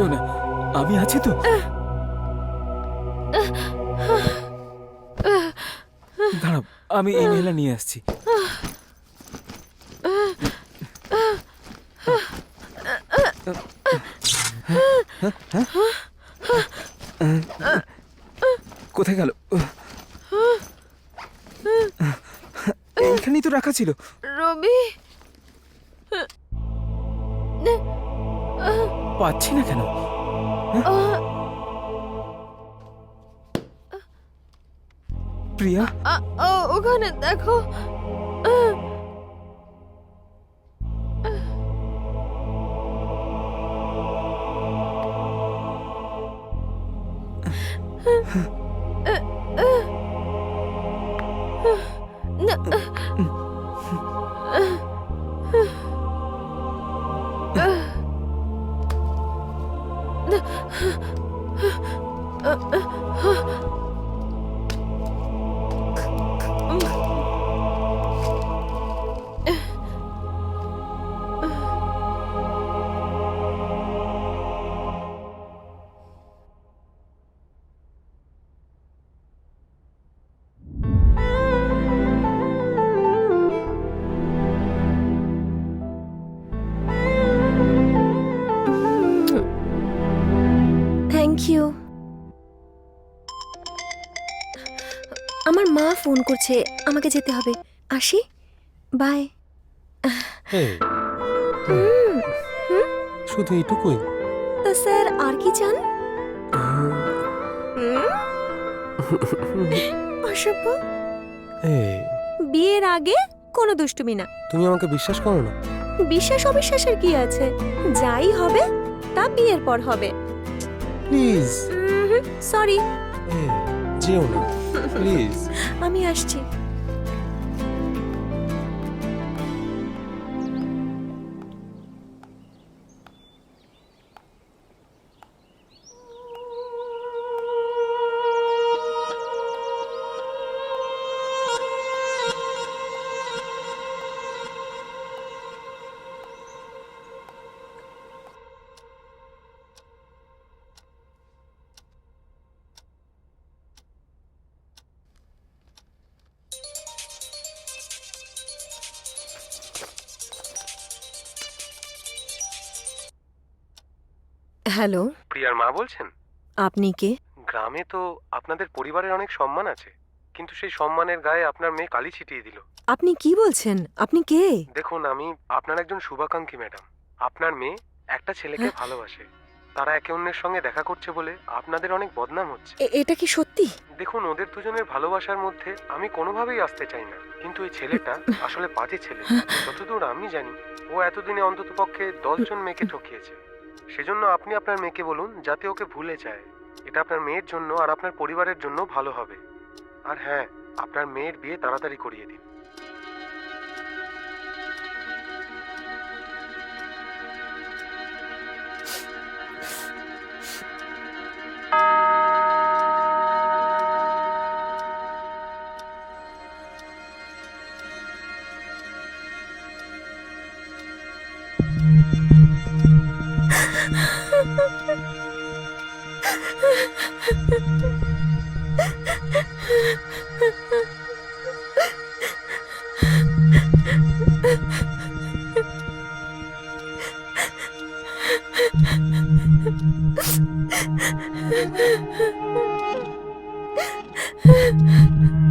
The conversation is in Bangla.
পেও না। আমি আছি তো। দাঁড়াও, আমি ইনহেলার নিয়ে আসছি। কোথায় গেল? এইখানেই তো রাখা ছিল। রবি? পাচ্ছি না কেন প্রিয়া আ- ও, 啊啊啊啊。আমার মা ফোন করছে আমাকে যেতে হবে। আসি? বাই। শুধু এইটুকুই। তা স্যার আর কি চান? অসভ্য। বিয়ের আগে কোনো দুষ্টুমি না। তুমি আমাকে বিশ্বাস করো না? বিশ্বাস অবিশ্বাসের কি আছে? যাই হবে তা বিয়ের পর হবে। প্লিজ। সরি। যেও না প্লিজ আমি আসছি। হ্যালো। প্রিয়ার মা বলছেন? আপনি কে? গ্রামে তো আপনাদের পরিবারের অনেক সম্মান আছে কিন্তু সেই সম্মানের গায়ে আপনার মেয়ে কালি ছিটিয়ে দিল। আপনি কি বলছেন? আপনি কে? দেখুন আমি আপনার একজন শুভাকাঙ্ক্ষী ম্যাডাম। আপনার মেয়ে একটা ছেলেকে হ্যাঁ? ভালোবাসে। তারা একে অন্যের সঙ্গে দেখা করছে বলে আপনাদের অনেক বদনাম হচ্ছে। এটা কি সত্যি? দেখুন ওদের দুজনের ভালোবাসার মধ্যে আমি কোনোভাবেই আসতে চাই না। কিন্তু এই ছেলেটা আসলে বাজে ছেলে। যতদূর আমি জানি ও এতদিনে অন্তত পক্ষে দশজন মেয়েকে ঠকিয়েছে। সেজন্য আপনি আপনার মেয়েকে বলুন যাতে ওকে ভুলে যায়। এটা আপনার মেয়ের জন্য আর আপনার পরিবারের জন্য ভালো হবে। আর হ্যাঁ আপনার মেয়ের বিয়ে তাড়াতাড়ি করিয়ে দিন। 呵